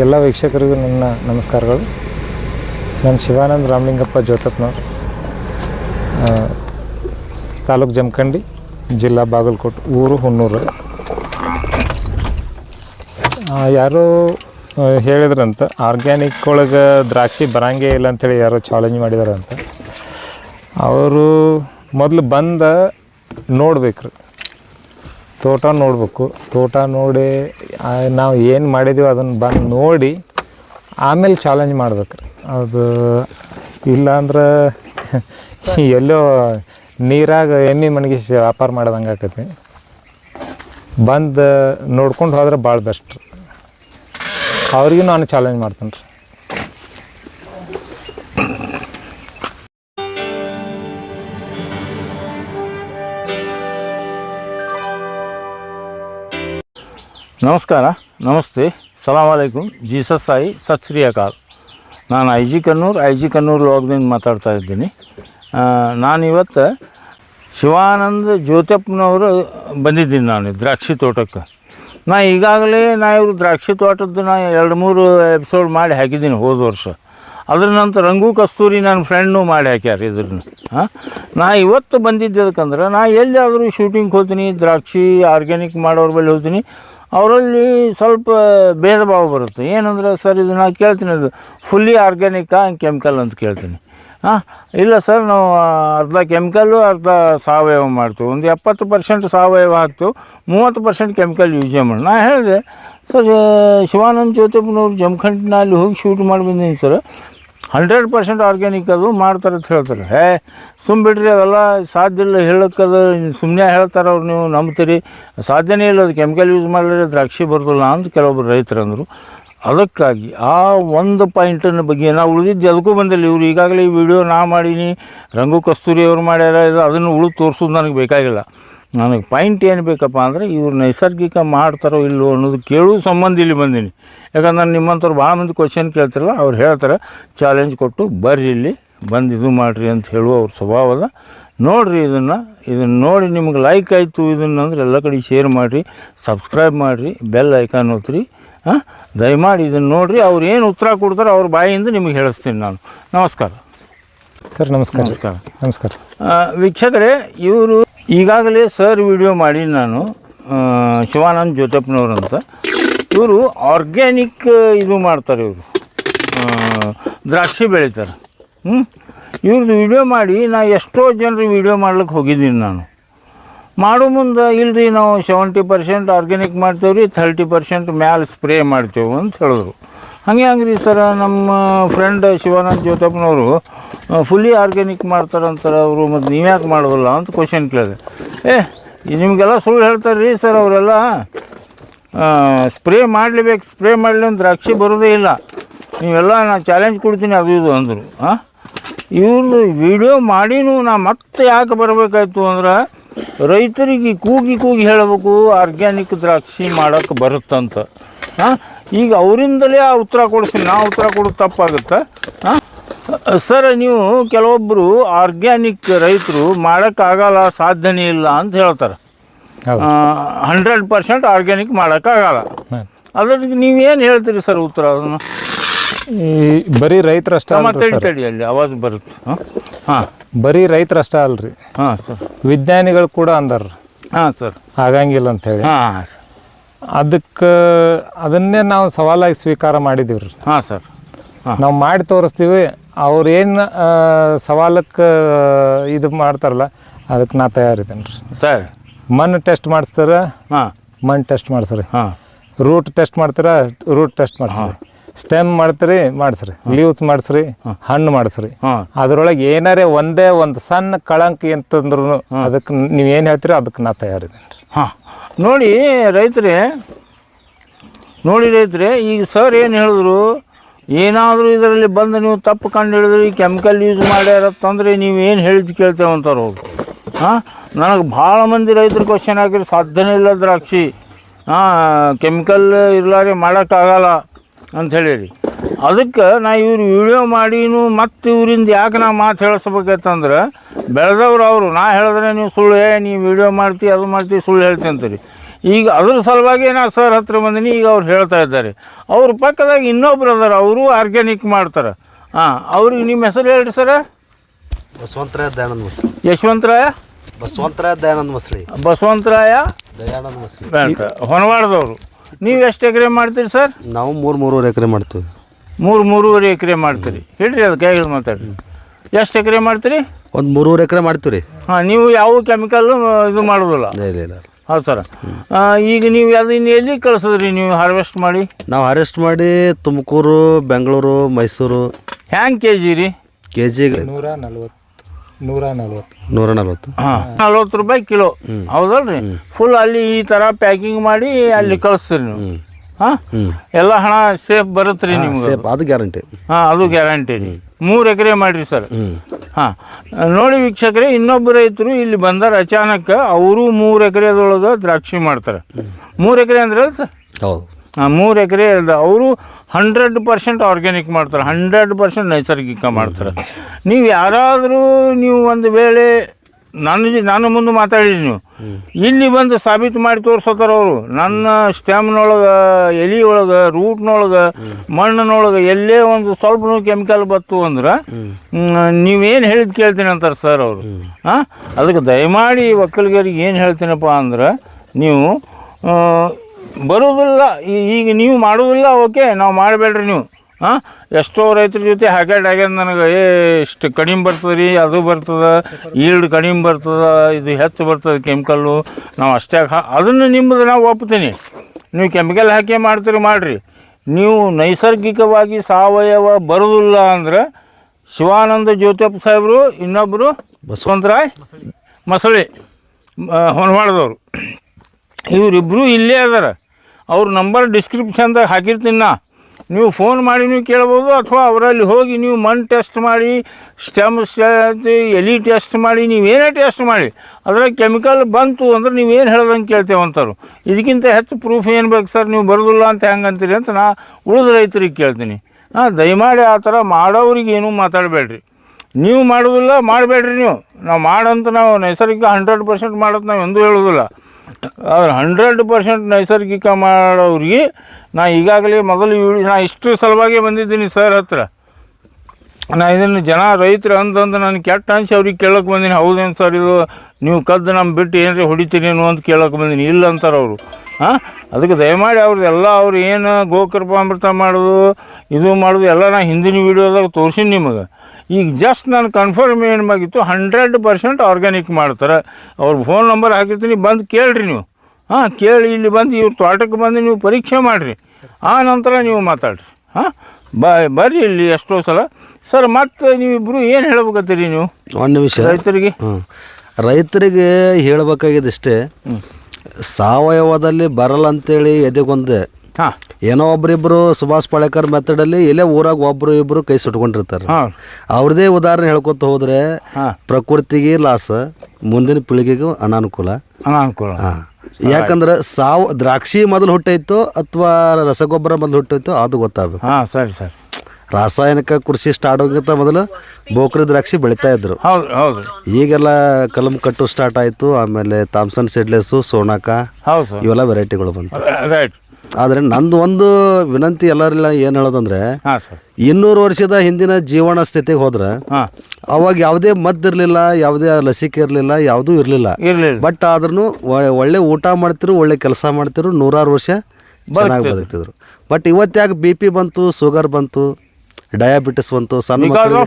ಎಲ್ಲ ವೀಕ್ಷಕರಿಗೂ ನನ್ನ ನಮಸ್ಕಾರಗಳು. ನಾನು ಶಿವಾನಂದ ರಾಮಲಿಂಗಪ್ಪ ಜ್ಯೋತಪ್ನವ್ರು. ತಾಲೂಕು ಜಮಖಂಡಿ, ಜಿಲ್ಲಾ ಬಾಗಲಕೋಟೆ, ಊರು ಹುಣ್ಣೂರು. ಯಾರೋ ಹೇಳಿದ್ರಂತ, ಆರ್ಗ್ಯಾನಿಕ್ ಒಳಗೆ ದ್ರಾಕ್ಷಿ ಬರಂಗೇ ಇಲ್ಲ ಅಂಥೇಳಿ ಯಾರೋ ಚಾಲೆಂಜ್ ಮಾಡಿದಾರಂತ. ಅವರು ಮೊದಲು ಬಂದ ನೋಡ್ಬೇಕ್ರಿ. ತೋಟ ನೋಡಬೇಕು. ತೋಟ ನೋಡಿ ನಾವು ಏನು ಮಾಡಿದ್ದೀವಿ ಅದನ್ನು ಬಂದು ನೋಡಿ, ಆಮೇಲೆ ಚಾಲೆಂಜ್ ಮಾಡ್ಬೇಕ್ರಿ. ಅದು ಇಲ್ಲಾಂದ್ರೆ ಎಲ್ಲೋ ನೀರಾಗ ಎಮ್ಮೆ ಮಣಗಿಸಿ ವ್ಯಾಪಾರ ಮಾಡ್ದಂಗೆ ಆಕತಿ. ಬಂದು ನೋಡ್ಕೊಂಡು ಹೋದ್ರೆ ಭಾಳ ಬೆಸ್ಟ್ ಅವ್ರಿಗೂ ನಾನು ಚಾಲೆಂಜ್ ಮಾಡ್ತೇನೆ ರೀ ನಮಸ್ಕಾರ, ನಮಸ್ತೆ. ಸಲಾಮ್ ಅಲೈಕುಮ್. ಜೀಸಸ್ ಸಾಯಿ ಸತ್ ಶ್ರೀ ಅಕಾಲ್ ನಾನು I G Kannur I G Kannur ಲೋಕದಿಂದ ಮಾತಾಡ್ತಾ ಇದ್ದೀನಿ. ನಾನು ಇವತ್ತು ಶಿವಾನಂದ ಜ್ಯೋತಪ್ಪನವರು ಬಂದಿದ್ದೀನಿ ನಾನು ದ್ರಾಕ್ಷಿ ತೋಟಕ್ಕೆ. ನಾ ಈಗಾಗಲೇ, ನಾ ಇವರು ದ್ರಾಕ್ಷಿ ತೋಟದ್ದು ನಾ ಎರಡು ಮೂರು ಎಪಿಸೋಡ್ ಮಾಡಿ ಹಾಕಿದ್ದೀನಿ ಹೋದ ವರ್ಷ. ಅದ್ರ ನಂತರ ರಂಗು ಕಸ್ತೂರಿ ನನ್ನ ಫ್ರೆಂಡ್ನು ಮಾಡಿ ಹಾಕ್ಯಾರ ಇದ್ರನ್ನ. ಹಾಂ ನಾ ಇವತ್ತು ಬಂದಿದ್ದೆ ಅದಕ್ಕಂದ್ರೆ ನಾ ಆದರೂ ಶೂಟಿಂಗ್ ಹೋಗ್ತೀನಿ, ದ್ರಾಕ್ಷಿ ಆರ್ಗ್ಯಾನಿಕ್ ಮಾಡೋರ ಬಳಿ ಹೋಗ್ತೀನಿ. ಅವರಲ್ಲಿ ಸ್ವಲ್ಪ ಭೇದ ಭಾವ ಬರುತ್ತೆ. ಏನಂದ್ರೆ ಸರ್, ಇದು ನಾನು ಕೇಳ್ತೀನಿ ಅದು ಫುಲ್ಲಿ ಆರ್ಗ್ಯಾನಿಕಾ ಕೆಮಿಕಲ್ ಅಂತ ಕೇಳ್ತೀನಿ. ಹಾಂ ಇಲ್ಲ ಸರ್, ನಾವು ಅರ್ಧ ಕೆಮಿಕಲ್ಲು ಅರ್ಧ ಸಾವಯವ ಮಾಡ್ತೀವಿ. ಒಂದು ಎಪ್ಪತ್ತು ಪರ್ಸೆಂಟ್ ಸಾವಯವ ಹಾಕ್ತೀವಿ ಮೂವತ್ತು ಪರ್ಸೆಂಟ್ ಕೆಮಿಕಲ್ ಯೂಸೇ ಮಾಡಿ ನಾನು ಹೇಳಿದೆ, ಸರ್, ಶಿವಾನಂದ ಜ್ಯೋತಿಪ್ಪನವ್ರು ಜಮಖಂಡಿನಲ್ಲಿ ಹೋಗಿ ಶೂಟ್ ಮಾಡಿ ಬಂದೀನಿ ಸರ್. ಹಂಡ್ರೆಡ್ ಪರ್ಸೆಂಟ್ ಆರ್ಗ್ಯಾನಿಕ್ ಅದು ಮಾಡ್ತಾರೆ ಅಂತ ಹೇಳ್ತಾರೆ. ಹೇ ಸುಮ್ಮ ಬಿಡ್ರಿ ಅವೆಲ್ಲ ಸಾಧ್ಯ ಇಲ್ಲ ಹೇಳಕ್ಕದು ಸುಮ್ಮನೆ ಹೇಳ್ತಾರೆ ಅವ್ರು ನೀವು, ನಂಬ್ತೀರಿ. ಸಾಧ್ಯನೇ ಇಲ್ಲ, ಅದು ಕೆಮಿಕಲ್ ಯೂಸ್ ಮಾಡಿದ್ರೆ ದ್ರಾಕ್ಷಿ ಬರೋದಿಲ್ಲ ಅಂತ ಕೆಲವೊಬ್ಬರು ರೈತರು ಅಂದರು. ಅದಕ್ಕಾಗಿ ಆ ಒಂದು ಪಾಯಿಂಟನ್ನ ಬಗ್ಗೆ ನಾವು ಉಳಿದಿದ್ದು ಎದಕ್ಕೂ ಬಂದಿಲ್ಲ. ಇವ್ರು ಈಗಾಗಲೇ ಈ ವಿಡಿಯೋ ನಾ ಮಾಡೀನಿ, ರಂಗು ಕಸ್ತೂರಿ ಅವ್ರು ಮಾಡ್ಯಾರ, ಇದು ಅದನ್ನು ಉಳಿದು ತೋರಿಸೋದು ನನಗೆ ಬೇಕಾಗಿಲ್ಲ. ನನಗೆ ಪಾಯಿಂಟ್ ಏನು ಬೇಕಪ್ಪ ಅಂದರೆ ಇವ್ರು ನೈಸರ್ಗಿಕ ಮಾಡ್ತಾರೋ ಇಲ್ಲೋ ಅನ್ನೋದು ಕೇಳೋ ಸಂಬಂಧ ಇಲ್ಲಿ ಬಂದೀನಿ. ಯಾಕಂದ್ರೆ ನಾನು ನಿಮ್ಮಂಥವ್ರು ಭಾಳ ಮಂದಿ ಕ್ವಶನ್ ಕೇಳ್ತಿರಲ್ಲ ಅವ್ರು ಹೇಳ್ತಾರೆ ಚಾಲೆಂಜ್ ಕೊಟ್ಟು ಬರ್ರಿ ಇಲ್ಲಿ ಬಂದು ಇದು ಮಾಡಿರಿ ಅಂತ ಹೇಳುವ ಅವ್ರ ಸ್ವಭಾವದ. ನೋಡಿರಿ ಇದನ್ನು ಇದನ್ನು ನೋಡಿ ನಿಮ್ಗೆ ಲೈಕ್ ಆಯಿತು ಇದನ್ನು ಅಂದರೆ ಎಲ್ಲ ಕಡೆ ಶೇರ್ ಮಾಡಿರಿ ಸಬ್ಸ್ಕ್ರೈಬ್ ಮಾಡಿರಿ ಬೆಲ್ ಐಕಾನ್ ಒತ್ತಿರಿ ಹಾಂ? ದಯಮಾಡಿ ಇದನ್ನು ನೋಡಿರಿ ಅವ್ರು ಏನು ಉತ್ತರ ಕೊಡ್ತಾರೆ ಅವ್ರ ಬಾಯಿಯಿಂದ ನಿಮಗೆ ಹೇಳಿಸ್ತೀನಿ ನಾನು. ನಮಸ್ಕಾರ. ಸರ್ ನಮಸ್ಕಾರ. ನಮಸ್ಕಾರ. ನಮಸ್ಕಾರ. ವೀಕ್ಷಕರೇ ಇವರು ಈಗಾಗಲೇ ಸರ್ ವಿಡಿಯೋ ಮಾಡಿ ನಾನು ಶಿವಾನಂದ್ ಅಂತ. ಇವರು ಆರ್ಗ್ಯಾನಿಕ್ ಇದು ಮಾಡ್ತಾರೆ ಇವರು. ದ್ರಾಕ್ಷಿ ಬೆಳೀತಾರೆ. ಹ್ಞೂ ಇವ್ರದ್ದು ವಿಡಿಯೋ ಮಾಡಿ ನಾ ಎಷ್ಟೋ ಜನರು ವಿಡಿಯೋ ಮಾಡ್ಲಿಕ್ಕೆ ಹೋಗಿದ್ದೀನಿ ನಾನು. ಮಾಡೋ ಮುಂದೆ ಇಲ್ರಿ ನಾವು ಸೆವೆಂಟಿ ಪರ್ಸೆಂಟ್ ಆರ್ಗ್ಯಾನಿಕ್ ಮಾಡ್ತೇವೆ ರೀ ಥರ್ಟಿ ಪರ್ಸೆಂಟ್ ಮ್ಯಾಲೆ ಸ್ಪ್ರೇ ಮಾಡ್ತೇವೆ ಅಂತ ಹೇಳಿದ್ರು. ಹಂಗೆ ಹಂಗ್ರಿ ಸರ, ನಮ್ಮ ಫ್ರೆಂಡ್ ಶಿವಾನಂದ ಜ್ಯೋತಪ್ಪನವರು ಫುಲ್ಲಿ ಆರ್ಗ್ಯಾನಿಕ್ ಮಾಡ್ತಾರಂತಾರೆ ಅವರು, ಮತ್ತು ನೀವು ಯಾಕೆ ಮಾಡೋದಿಲ್ಲ ಅಂತ ಕ್ವಶನ್ ಕೇಳಿದೆ. ಏ ನಿಮಗೆಲ್ಲ ಸುಳ್ಳು ಹೇಳ್ತಾರೆ ರೀ ಸರ್ ಅವರೆಲ್ಲ. ಸ್ಪ್ರೇ ಮಾಡಲೇಬೇಕು ಸ್ಪ್ರೇ ಮಾಡಲಿ ಅಂದ್ರೆ ದ್ರಾಕ್ಷಿ ಬರೋದೇ ಇಲ್ಲ. ನೀವೆಲ್ಲ ನಾನು ಚಾಲೆಂಜ್ ಕೊಡ್ತೀನಿ ಅದು ಇದು ಅಂದರು. ಹಾಂ ಇವ್ರದ್ದು ವಿಡಿಯೋ ಮಾಡಿನೂ ನಾ ಮತ್ತೆ ಯಾಕೆ ಬರಬೇಕಾಯ್ತು ಅಂದ್ರೆ, ರೈತರಿಗೆ ಕೂಗಿ ಕೂಗಿ ಹೇಳಬೇಕು ಆರ್ಗ್ಯಾನಿಕ್ ದ್ರಾಕ್ಷಿ ಮಾಡೋಕ್ಕೆ ಬರುತ್ತಂತ. ಹಾಂ ಈಗ ಅವರಿಂದಲೇ ಆ ಉತ್ತರ ಕೊಡ್ತೀನಿ. ನಾ ಉತ್ತರ ಕೊಡೋದು ತಪ್ಪಾಗುತ್ತೆ? ಹಾಂ? ಸರ್ ನೀವು ಕೆಲವೊಬ್ಬರು ಆರ್ಗ್ಯಾನಿಕ್ ರೈತರು ಮಾಡೋಕ್ಕಾಗಲ್ಲ ಸಾಧ್ಯನೇ ಇಲ್ಲ ಅಂತ ಹೇಳ್ತಾರೆ. ಹಂಡ್ರೆಡ್ ಪರ್ಸೆಂಟ್ ಆರ್ಗ್ಯಾನಿಕ್ ಮಾಡೋಕ್ಕಾಗಲ್ಲ. ಹಾಂ. ಅದಕ್ಕೆ ನೀವೇನು ಹೇಳ್ತೀರಿ ಸರ್ ಉತ್ತರ? ಅದನ್ನು? ಈ ಬರೀ ರೈತರಷ್ಟೇ ಅಲ್ಲಿ ಆವಾಜ್ ಬರುತ್ತೆ. ಹಾಂ? ಹಾಂ. ಬರೀ ರೈತರಷ್ಟೇ ಅಲ್ರಿ. ಹಾಂ ಸರ್. ವಿಜ್ಞಾನಿಗಳು ಕೂಡ ಅಂದಾರ ಹಾಂ ಸರ್. ಆಗಂಗಿಲ್ಲ ಅಂತ ಹೇಳಿ. ಹಾಂ ಅದಕ್ಕೆ ಅದನ್ನೇ ನಾವು ಸವಾಲಾಗಿ ಸ್ವೀಕಾರ ಮಾಡಿದ್ದೀವಿ ರೀ ಹಾಂ ಸರ್. ನಾವು ಮಾಡಿ ತೋರಿಸ್ತೀವಿ ಅವ್ರು ಏನು ಸವಾಲಕ್ಕೆ ಇದು ಮಾಡ್ತಾರಲ್ಲ ಅದಕ್ಕೆ ನಾ ತಯಾರಿದ್ದೇನೆ ರೀ ಸರ್ ಮಣ್ಣು ಟೆಸ್ಟ್ ಮಾಡಿಸ್ತಾರ ಹಾಂ. ಮಣ್ಣು ಟೆಸ್ಟ್ ಮಾಡಿಸ್ರಿ. ಹಾಂ. ರೂಟ್ ಟೆಸ್ಟ್ ಮಾಡ್ತಾರ ರೂಟ್ ಟೆಸ್ಟ್ ಮಾಡಿಸ್ರಿ. ಸ್ಟೆಮ್ ಮಾಡ್ತೀರಿ ಮಾಡಿಸ್ರಿ. ಲೀವ್ಸ್ ಮಾಡಿಸ್ರಿ ಹಣ್ಣು ಮಾಡಿಸ್ರಿ. ಹಾಂ. ಅದ್ರೊಳಗೆ ಏನಾರೇ ಒಂದೇ ಒಂದು ಸಣ್ಣ ಕಳಂಕ ಎಂತಂದ್ರೂ ಅದಕ್ಕೆ ನೀವು ಏನು ಹೇಳ್ತೀರಿ ಅದಕ್ಕೆ ನಾ ತಯಾರಿದ್ದೇನೆ ರೀ ಹಾಂ. ನೋಡಿ ರೈತರೇ ನೋಡಿ ರೈತರೇ, ಈಗ ಸರ್ ಏನು ಹೇಳಿದ್ರು? ಏನಾದರೂ ಇದರಲ್ಲಿ ಬಂದು ನೀವು ತಪ್ಪು ಕಂಡು ಹಿಡಿದ್ರಿ ಕೆಮಿಕಲ್ ಯೂಸ್ ಮಾಡ್ಯಾರ ತಂದರೆ ನೀವು ಏನು ಹೇಳಿದ್ದು ಕೇಳ್ತೇವೆ ಅಂತಾರೆ ಅವರು. ಹಾಂ? ನನಗೆ ಭಾಳ ಮಂದಿ ರೈತರು ಕ್ವಶನ್ ಹಾಕಿದ್ರೆ, ಸಾಧ್ಯನೇ ಇಲ್ಲ ದ್ರಾಕ್ಷಿ. ಹಾಂ ಕೆಮಿಕಲ್ ಇರಲಾರೆ ಮಾಡೋಕ್ಕಾಗಲ್ಲ ಅಂತ ಹೇಳಿರಿ. ಅದಕ್ಕೆ ನಾ ಇವ್ರು ವಿಡಿಯೋ ಮಾಡೀನು ಮತ್ತು ಇವರಿಂದ ಯಾಕೆ ನಾ ಮಾತು ಹೇಳಿಸ್ಬೇಕಂತಂದ್ರೆ ಬೆಳೆದವ್ರು ಅವರು ನಾ ಹೇಳಿದ್ರೆ ನೀವು ಸುಳ್ಳು ಹೇ ನೀವು ವಿಡಿಯೋ ಮಾಡ್ತಿ ಅದು ಮಾಡ್ತಿ ಸುಳ್ಳು ಹೇಳ್ತಿ ಅಂತೀರಿ. ಈಗ ಅದ್ರ ಸಲುವಾಗಿ ನಾ ಸರ್ ಹತ್ರ ಬಂದಿನಿ ಈಗ ಅವ್ರು ಹೇಳ್ತಾ ಇದ್ದಾರೆ. ಅವ್ರ ಪಕ್ಕದಾಗ ಇನ್ನೊಬ್ರು ಅದಾರ ಅವರು ಆರ್ಗ್ಯಾನಿಕ್ ಮಾಡ್ತಾರೆ. ಹಾಂ ಅವ್ರಿಗೆ ನಿಮ್ಮ ಹೆಸರು ಹೇಳ್ರಿ ಸರ ಬಸವಂತರಾಯ ದಯಾನಂದ ಮಸ್ಲಿ. ಯಶವಂತರಾಯ? ಬಸವಂತರಾಯ ದಯಾನಂದ ಮಸ್ಲಿ. ಬಸವಂತರಾಯ? ದಯಾನಂದ ಅಂತ ಹೊನವಾಡದವರು. ನೀವು ಎಷ್ಟು ಎಕರೆ ಮಾಡ್ತೀರಿ ಸರ್ ನಾವು ಮೂರು ಮೂರುವರೆ ಎಕರೆ ಮಾಡ್ತೀವಿ. ಮೂರು ಮೂರುವರೆ ಎಕರೆ ಮಾಡ್ತೀರಿ. ಹೇಳ್ರಿ ಅದು ಕೈಗಳು ಮಾತಾಡ್ರಿ. ಎಷ್ಟು ಎಕರೆ ಮಾಡ್ತೀರಿ? ಒಂದು ಮೂರುವರೆ ಎಕರೆ ಮಾಡ್ತೀವಿ ರೀ ಹಾಂ ನೀವು ಯಾವ ಕೆಮಿಕಲ್ಲು ಇದು ಮಾಡೋದಿಲ್ಲ. ಇಲ್ಲ ಇಲ್ಲ ಹೌದು ಸರ್. ಈಗ ನೀವು ಅದನ್ನ ಎಲ್ಲಿ ಕಳ್ಸಿದ್ರಿ ನೀವು ಹಾರ್ವೆಸ್ಟ್ ಮಾಡಿ? ನಾವು ಅರೆಸ್ಟ್ ಮಾಡಿ ತುಮಕೂರು ಬೆಂಗಳೂರು ಮೈಸೂರು. ಹ್ಯಾಂಗೆ ಕೆ ಜಿ ರೀ? ಕೆ ಜಿಗೆ ನೂರ ನಲ್ವತ್ತು ನೂರ ನಲ್ವತ್ತು. ನೂರ ನಲ್ವತ್ತು. ಹಾಂ ನಲ್ವತ್ತು ರೂಪಾಯಿ ಕಿಲೋ. ಹೌದಲ್ರಿ? ಫುಲ್ ಅಲ್ಲಿ ಈ ಥರ ಪ್ಯಾಕಿಂಗ್ ಮಾಡಿ ಅಲ್ಲಿ ಕಳಿಸ್ತೀರಿ ನೀವು. ಹಾಂ? ಎಲ್ಲ ಹಣ ಸೇಫ್ ಬರುತ್ತೆ ರೀ ನಿಮ್ಗೆ ಸೇಫ್ ಅದು ಗ್ಯಾರಂಟಿ. ಹಾಂ ಅದು ಗ್ಯಾರಂಟಿ ರೀ. ಮೂರು ಎಕರೆ ಮಾಡಿರಿ ಸರ್. ಹಾಂ. ನೋಡಿ ವೀಕ್ಷಕರೇ ಇನ್ನೊಬ್ಬ ರೈತರು ಇಲ್ಲಿ ಬಂದಾರ. ಅಚಾನಕ್ ಅವರು ಮೂರು ಎಕರೆದೊಳಗೆ ದ್ರಾಕ್ಷಿ ಮಾಡ್ತಾರೆ. ಮೂರು ಎಕರೆ ಅಂದ್ರೆ ಸರ್? ಹೌದು. ಹಾಂ ಮೂರು ಎಕರೆ ಅವರು ಹಂಡ್ರೆಡ್ ಪರ್ಸೆಂಟ್ ಆರ್ಗ್ಯಾನಿಕ್ ಮಾಡ್ತಾರೆ. ಹಂಡ್ರೆಡ್ ಪರ್ಸೆಂಟ್ ನೈಸರ್ಗಿಕ ಮಾಡ್ತಾರೆ. ನೀವು ಯಾರಾದರೂ ನೀವು ಒಂದು ವೇಳೆ ನನ್ನ ಜೊ- ನಾನು ಮುಂದೆ ಮಾತಾಡಿದ್ದೀನಿ ನೀವು. ಇಲ್ಲಿ ಬಂದು ಸಾಬೀತು ಮಾಡಿ ತೋರ್ಸತ್ತಾರ ಅವರು. ನನ್ನ ಸ್ಟ್ಯಾಮ್ನೊಳಗೆ ಎಲೆ ಒಳಗೆ ರೂಟ್ನೊಳಗೆ ಮಣ್ಣಿನೊಳಗೆ ಎಲ್ಲೇ ಒಂದು ಸ್ವಲ್ಪ ಕೆಮಿಕಲ್ ಬತ್ತು ಅಂದ್ರೆ ನೀವೇನು ಹೇಳಿದ್ ಕೇಳ್ತೀನಿ ಅಂತಾರೆ ಸರ್ ಅವರು. ಹಾಂ ಅದಕ್ಕೆ ದಯಮಾಡಿ ಒಕ್ಕಲಿಗರಿಗೆ ಏನು ಹೇಳ್ತೀನಪ್ಪ ಅಂದ್ರೆ ನೀವು ಬರೋದಿಲ್ಲ. ಈಗ ನೀವು ಮಾಡೋದಿಲ್ಲ ಓಕೆ. ನಾವು ಮಾಡಬೇಡ್ರಿ ನೀವು. ಹಾಂ ಎಷ್ಟೋ ರೈತರ ಜೊತೆ ಹಾಗೆ ಆಗ್ಯದ ನನಗೆ. ಏ ಇಷ್ಟು ಕಡಿಮೆ ಬರ್ತದೆ ರೀ ಅದು ಬರ್ತದೆ ಈಲ್ಡ್ ಕಡಿಮೆ ಬರ್ತದೆ ಇದು ಹೆಚ್ಚು ಬರ್ತದೆ ಕೆಮಿಕಲ್ಲು. ನಾವು ಅಷ್ಟೇ ಹಾ ಅದನ್ನು ನಿಮ್ಮದು ನಾವು ಒಪ್ತೀನಿ. ನೀವು ಕೆಮಿಕಲ್ ಹಾಕಿ ಮಾಡ್ತೀರಿ ಮಾಡಿರಿ. ನೀವು ನೈಸರ್ಗಿಕವಾಗಿ ಸಾವಯವ ಬರೋದಿಲ್ಲ ಅಂದ್ರೆ ಶಿವಾನಂದ ಜ್ಯೋತಪ್ಪ ಸಾಹೇಬರು ಇನ್ನೊಬ್ಬರು ಬಸವಂತರಾಯ್ ಮಸಳಿ ಹೊನವಾಡದವರು ಇವರಿಬ್ಬರು ಇಲ್ಲೇ ಅದಾರ. ಅವ್ರ ನಂಬರ್ ಡಿಸ್ಕ್ರಿಪ್ಷನ್ದಾಗ ಹಾಕಿರ್ತೀನಿ ನಾ. ನೀವು ಫೋನ್ ಮಾಡಿ ನೀವು ಕೇಳ್ಬೋದು ಅಥವಾ ಅವರಲ್ಲಿ ಹೋಗಿ ನೀವು ಮಣ್ಣು ಟೆಸ್ಟ್ ಮಾಡಿ ಸ್ಟೆಮ್ ಎಲಿ ಟೆಸ್ಟ್ ಮಾಡಿ ನೀವೇನೇ ಟೆಸ್ಟ್ ಮಾಡಿ ಅದ್ರಾಗ ಕೆಮಿಕಲ್ ಬಂತು ಅಂದ್ರೆ ನೀವೇನು ಹೇಳ್ದಂಗೆ ಕೇಳ್ತೇವೆ ಅಂತಾರು ಇದಕ್ಕಿಂತ ಹೆಚ್ಚು ಪ್ರೂಫ್ ಏನು ಬೇಕು ಸರ್ ನೀವು ಬರೋದಿಲ್ಲ ಅಂತ ಹೆಂಗೆ ಅಂತೀರಿ ಅಂತ ನಾ ಉಳಿದ ರೈತರಿಗೆ ಕೇಳ್ತೀನಿ. ಹಾಂ, ದಯಮಾಡಿ ಆ ಥರ ಮಾಡೋರಿಗೆ ಏನೂ ಮಾತಾಡಬೇಡ್ರಿ. ನೀವು ಮಾಡೋದಿಲ್ಲ, ಮಾಡಬೇಡ್ರಿ ನೀವು. ನಾವು ಮಾಡಂತ ನಾವು ನೈಸರ್ಗಿಕ ಹಂಡ್ರೆಡ್ ಪರ್ಸೆಂಟ್ ಮಾಡೋದು ನಾವು ಎಂದೂ ಹೇಳೋದಿಲ್ಲ. ಆದ್ರೆ ಹಂಡ್ರೆಡ್ ಪರ್ಸೆಂಟ್ ನೈಸರ್ಗಿಕ ಮಾಡೋರಿಗೆ ನಾ ಈಗಾಗಲೇ ಮೊದಲು ನಾ ಇಷ್ಟು ಸಲುವಾಗಿ ಬಂದಿದ್ದೀನಿ ಸರ್ ಹತ್ರ. ನಾ ಇದನ್ನು ಜನ ರೈತರು ಅಂತಂದು ನಾನು ಕೆಟ್ಟ ಅನಿಸಿ ಅವ್ರಿಗೆ ಕೇಳೋಕೆ ಬಂದೀನಿ, ಹೌದೇನು ಸರ್ ಇದು? ನೀವು ಕದ್ದು ನಮ್ಮ ಬಿಟ್ಟು ಏನ್ರಿ ಹೊಡಿತೀರೇನು ಅಂತ ಕೇಳೋಕೆ ಬಂದೀನಿ. ಇಲ್ಲ ಅಂತಾರೆ ಅವರು. ಹಾಂ? ಅದಕ್ಕೆ ದಯಮಾಡಿ ಅವ್ರದ್ದು ಎಲ್ಲ ಅವ್ರು ಏನು ಗೋಕೃಪಾಮೃತ ಮಾಡೋದು, ಇದು ಮಾಡೋದು ಎಲ್ಲ ನಾ ಹಿಂದಿನ ವೀಡಿಯೋದಾಗ ತೋರಿಸಿನಿ ನಿಮಗೆ. ಈಗ ಜಸ್ಟ್ ನಾನು ಕನ್ಫರ್ಮ್ ಏನು ಆಗಿತ್ತು ಹಂಡ್ರೆಡ್ ಪರ್ಸೆಂಟ್ ಆರ್ಗ್ಯಾನಿಕ್ ಮಾಡ್ತಾರೆ. ಅವ್ರ ಫೋನ್ ನಂಬರ್ ಹಾಕಿರ್ತೀನಿ ಬಂದು ಕೇಳ್ರಿ ನೀವು. ಹಾಂ ಕೇಳಿ ಇಲ್ಲಿ ಬಂದು ಇವ್ರ ತೋಟಕ್ಕೆ ಬಂದು ನೀವು ಪರೀಕ್ಷೆ ಮಾಡಿರಿ. ಆ ನಂತರ ನೀವು ಮಾತಾಡ್ರಿ. ಹಾಂ ಬ ಬರ್ರಿ ಇಲ್ಲಿ ಎಷ್ಟೋ ಸಲ. ಸರ್ ಮತ್ತೆ ನೀವಿಬ್ಬರು ಏನು ಹೇಳ್ಬೇಕತ್ತೀರಿ ನೀವು? ಒಂದು ನಿಮಿಷ. ರೈತರಿಗೆ? ರೈತರಿಗೆ ಹೇಳಬೇಕಾಗಿದ್ದಷ್ಟೇ ಸಾವಯವದಲ್ಲಿ ಬರಲ್ಲ ಅಂತೇಳಿ ಎದೆಗೊಂದೆ. ಹಾಂ. ಏನೋ ಒಬ್ರಿಬ್ರು ಸುಭಾಷ್ ಪಾಳೇಕರ್ ಮೆಥಡಲ್ಲಿ ಎಲ್ಲೇ ಊರಾಗ ಒಬ್ರು ಇಬ್ರು ಕೈ ಸುಟ್ಕೊಂಡಿರ್ತಾರೆ. ಹಾಂ. ಅವ್ರದೇ ಉದಾಹರಣೆ ಹೇಳ್ಕೊತ ಹೋದ್ರೆ ಹಾಂ. ಪ್ರಕೃತಿಗೆ ಲಾಸ ಮುಂದಿನ ಪೀಳಿಗೆಗೂ ಅನಾನುಕೂಲ. ಅನಾನುಕೂಲ. ಹಾಂ. ಯಾಕಂದ್ರೆ ಸಾವು ದ್ರಾಕ್ಷಿ ಮೊದಲು ಹುಟ್ಟೈತೋ ಅಥವಾ ರಸಗೊಬ್ಬರ ಮೊದಲು ಹುಟ್ಟೈತೋ ಅದು ಗೊತ್ತಾಗಬೇಕು. ಹಾಂ ಸರಿ ಸರಿ. ರಾಸಾಯನಿಕ ಕೃಷಿ ಸ್ಟಾರ್ಟ್ ಆಗೋಕ್ಕಿಂತ ಮೊದಲು ಬೋಕ್ರಿ ದ್ರಾಕ್ಷಿ ಬೆಳಿತಾ ಇದ್ರು. ಹೌದು ಹೌದು. ಈಗೆಲ್ಲ ಕಲಂ ಕಟ್ಟು ಸ್ಟಾರ್ಟ್ ಆಯಿತು ಆಮೇಲೆ ಥಾಮ್ಸನ್ ಸೀಡ್ಲೆಸ್ಸು ಸೋನಾಕ ಹೌದು. ಸರ್ ಇವೆಲ್ಲ ವೆರೈಟಿಗಳು ಬಂತು. ರೈಟ್ ಆದರೆ ನಂದು ಒಂದು ವಿನಂತಿ ಎಲ್ಲರಿಲ್ಲ ಏನು ಹೇಳೋದಂದ್ರೆ ಹಾಂ ಸರ್. ಇನ್ನೂರು ವರ್ಷದ ಹಿಂದಿನ ಜೀವನ ಸ್ಥಿತಿಗೆ ಹೋದ್ರೆ ಹಾಂ. ಅವಾಗ ಯಾವುದೇ ಮದ್ದಿರಲಿಲ್ಲ ಯಾವುದೇ ಲಸಿಕೆ ಇರಲಿಲ್ಲ ಯಾವುದೂ ಇರಲಿಲ್ಲ. ಇರಲಿಲ್ಲ. ಬಟ್ ಆದ್ರೂ ಒಳ್ಳೆ ಊಟ ಮಾಡ್ತಿರು ಒಳ್ಳೆ ಕೆಲಸ ಮಾಡ್ತಿರು ನೂರಾರು ವರ್ಷ ಚೆನ್ನಾಗಿ ಬದುಕ್ತಿದ್ರು. ಬಟ್ ಇವತ್ತ್ಯಾಗ ಬಿ ಪಿ ಬಂತು ಶುಗರ್ ಬಂತು ಡಯಾಬಿಟಿಸ್ ಬಂತು ಸಣ್ಣ